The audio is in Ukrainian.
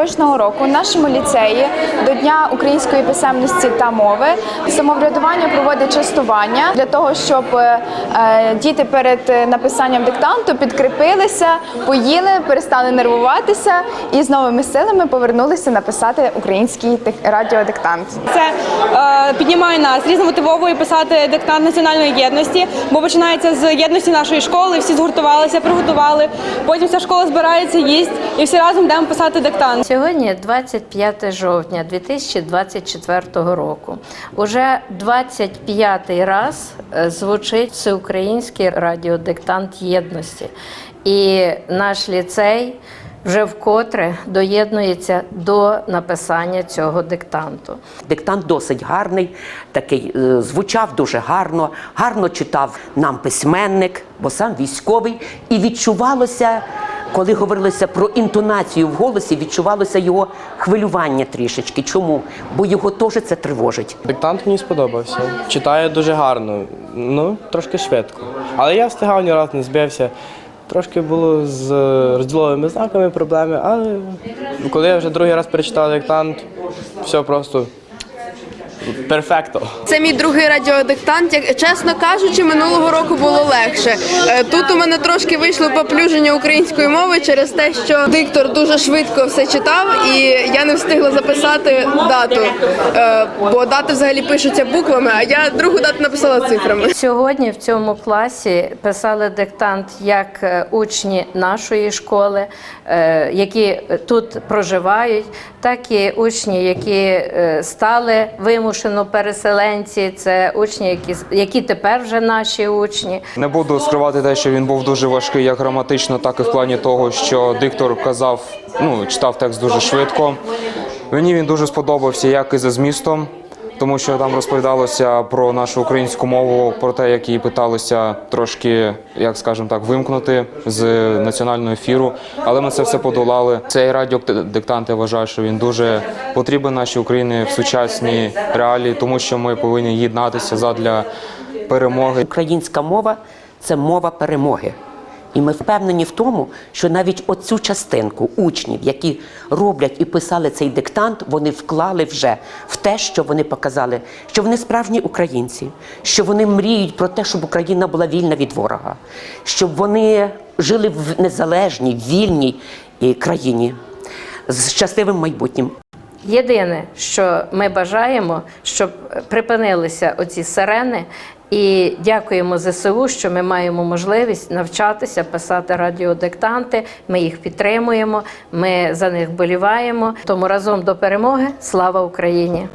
Кожного року в нашому ліцеї до Дня української писемності та мови самоврядування проводить частування для того, щоб е, е, діти перед е, написанням диктанту підкріпилися, поїли, перестали нервуватися і з новими силами повернулися написати український дик- радіодиктант. Це е, піднімає настрій, замотивовує писати диктант національної єдності, бо починається з єдності нашої школи. Всі згуртувалися, приготували. Потім вся школа збирається, їсть, і всі разом йдемо писати диктант. Сьогодні 25 жовтня 2024 року. Уже 25-й раз е, звучить всеукраїнський радіодиктант єдності. І наш ліцей вже вкотре доєднується до написання цього диктанту. Диктант досить гарний, такий е, звучав дуже гарно, гарно читав нам письменник, бо сам військовий, і відчувалося, коли говорилося про інтонацію в голосі, відчувалося його хвилювання трішечки. Чому? Бо його теж це тривожить. Диктант мені сподобався. Читаю дуже гарно, ну трошки швидко. Але я встигав ні разу не збився. Трошки було з розділовими знаками проблеми, але коли я вже другий раз перечитав диктант, все просто перфекто. Це мій другий радіодиктант. Як чесно кажучи, минулого року було легше. Е, Тут у мене трошки вийшло поплюження української мови через те, що диктор дуже швидко все читав, і я не встигла записати дату. Е, Бо дати взагалі пишуться буквами, а я другу дату написала цифрами. Сьогодні в цьому класі писали диктант як е, учні нашої школи, які тут проживають, так і учні, які стали вимушено переселенці. Це учні, які, які тепер вже наші учні. Не буду скривати те, що він був дуже важкий як граматично, так і в плані того, що диктор казав, ну читав текст дуже швидко. Мені він дуже сподобався, як і за змістом, тому що там розповідалося про нашу українську мову, про те, як її питалося трошки, як скажемо так, вимкнути з національного ефіру. Але ми це все подолали. Цей радіодиктант я вважаю, що він дуже потрібен нашій Україні в сучасній реалії, тому що ми повинні єднатися задля перемоги. Українська мова це мова перемоги. І ми впевнені в тому, що навіть оцю частинку учнів, які роблять і писали цей диктант, вони вклали вже в те, що вони показали, що вони справжні українці, що вони мріють про те, щоб Україна була вільна від ворога, щоб вони жили в незалежній, вільній е, країні з щасливим майбутнім. Єдине, що ми бажаємо, щоб припинилися оці сирени, і дякуємо ЗСУ, що ми маємо можливість навчатися писати радіодиктанти. Ми їх підтримуємо, ми за них боліваємо. Тому разом до перемоги. Слава Україні!